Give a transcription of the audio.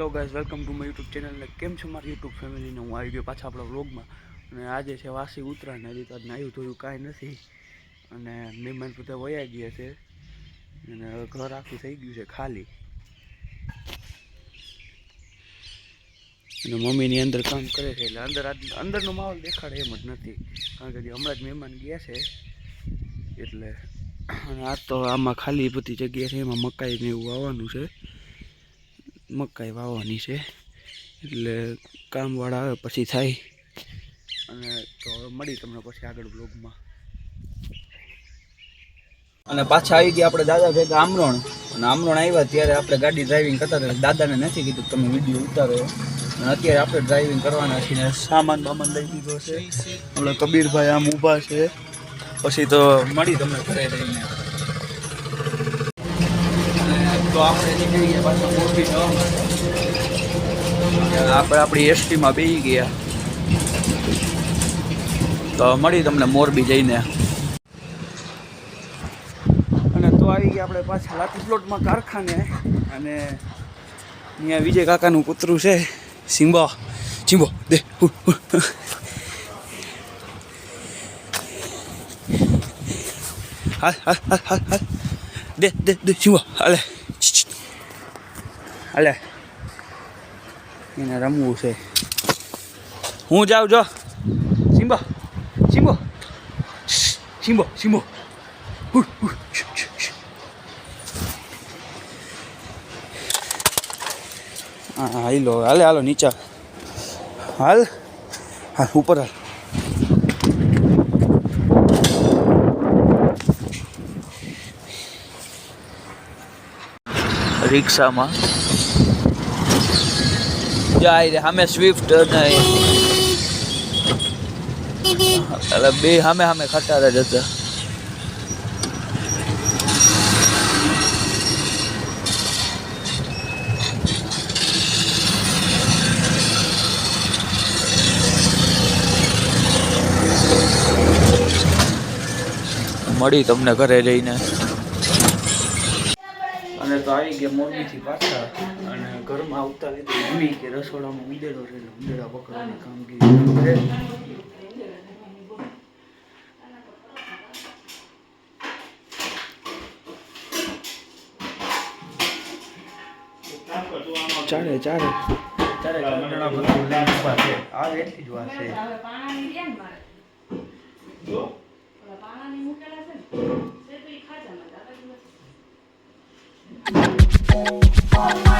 Hello guys welcome to my YouTube channel કેમ છો મારી યુટ્યુબ ફેમિલીને હું આવી ગયો પાછા આપણા વ્લોગમાં અને આજે છે વાસી ઉત્તરાયણ, હજી તો આજ નાયું થયું કાંઈ નથી. અને મહેમાન બધા વયા ગયા છે. અને ઘર આખું થઈ ગયું છે ખાલી. અને મમ્મીની અંદર કામ કરે છે એટલે અંદર અંદરનો માહોલ દેખાડે એમ જ નથી. કારણ કે હમણાં જ મહેમાન ગયા છે. એટલે અને આ તો આમાં ખાલી બધી જગ્યા છે, એમાં મકાઈ ને એવું આવવાનું છે. મકાઈ વાવવાની છે. એટલે કામવાળા આવે પછી થાય. અને તો મળી તમને પછી આગળ બ્લોગમાં અને પાછા આવી ગયા આપણે દાદા ભેગા આમરોણ. અને આમરોણ આવ્યા ત્યારે આપણે ગાડી ડ્રાઇવિંગ કરતા હતા. દાદાને નથી કીધું તમે વીડિયો ઉતારો. અને અત્યારે આપણે ડ્રાઇવિંગ કરવાના છીએ સામાન બામાન લઈ દીધો છે. હમણાં કબીરભાઈ આમ ઊભા છે. પછી તો મળી તમને ઘરે રહીને. તો આપણે નીકળી ગયા પાછા મોરબી જવા આપણે આપણી એસટીમાં બેસી ગયા. તો મળી તમને મોરબી જઈને. અને તો આવી ગયા આપણે પાછા લાતી પ્લોટમાં કારખાને. અને અહીંયા વિજય કાકાનું કૂતરું છે. સિંબા સિંબો દે હુ, હુ. હાલ હાલ હાલ હાલ હાલ. દે દે દે ચીંબો હાલે. છી, છી. હાલે એને રમવું છે હું જાઉં જો સિમ્બા સિમ્બો સિમ્બો સિમ્બો હુર, હુર, શ, શ, શ. હા હાલો હાલે હાલો નીચા હાલ હા ઉપર હાલ રિક્ષામાં. જાય સામે સ્વિફ્ટ ને એટલે બે સામે સામે ખટારે જ હતા. મળી તમને ઘરે જઈને અને તો આવી ગયા મોરબીથી પાછા અને ઘરમાં આવતા લીધું મમ્મી કે રસોડામાં ઉંદેડો છે ઉંદેડા પકડવાની કામગીરી કરે. ચાલે ચાલે. ચાલે આ એટલી જ વાત છે હવે પાણાની દે ને મારે. ઓલા પાણાની મૂકેલા છે ને, તે